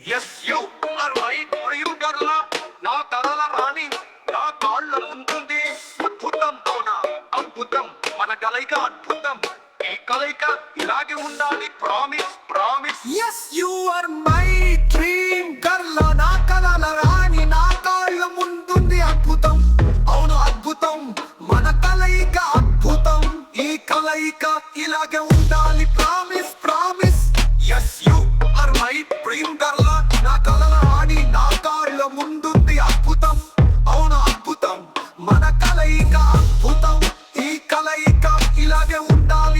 Yes you are right you girl నా తలల రాణి నా కాళ్ళ ఉంటుంది అద్భుతం అవునా? అద్భుతం. మన కలయిక అద్భుతం. ఈ కలయిక ఇలాగే ఉండాలి. Promise promise yes you are my dream girl నా కలల రాణి నా కాళ్ళ ముందుంది. అద్భుతం. అవును అద్భుతం. మన కలయిక అద్భుతం. ఈ కలయిక ఇలాగే ఉండాలి. Promise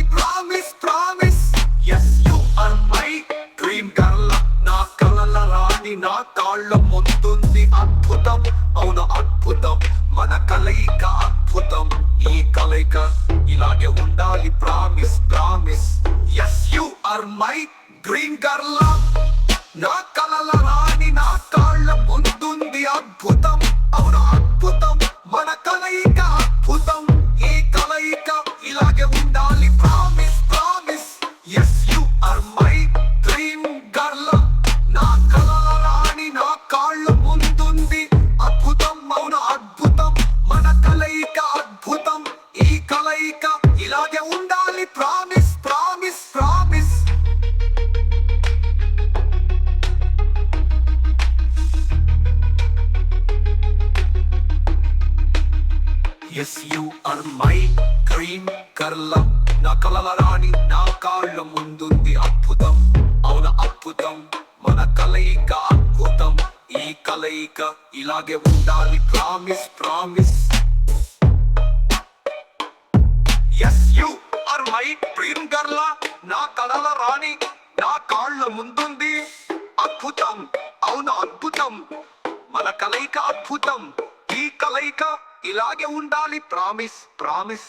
promise promise yes you are my dream girl నా కలల రాణి నా ముందుంది అద్భుతం. అవును అద్భుతం. మన కలయిక అద్భుతం. ఈ కలయిక ఇలాగే ఉండాలి promise promise yes you are my dream girl నా కలల రాణి నా yes you are my dream girl నా కలల రాణి నా కాళ్ళ ముందుంది అద్భుతం. అవున అద్భుతం? మన కలయిక అద్భుతం. ఈ కలయిక ఇలాగే ఉండాలి promise promise yes you are my dream girl నా కలల రాణి నా కాళ్ళ ముందుంది అద్భుతం. అవును అద్భుతం? మన కలయిక అద్భుతం. ఈ కలయిక ఇలాగే ఉండాలి ప్రామిస్ ప్రామిస్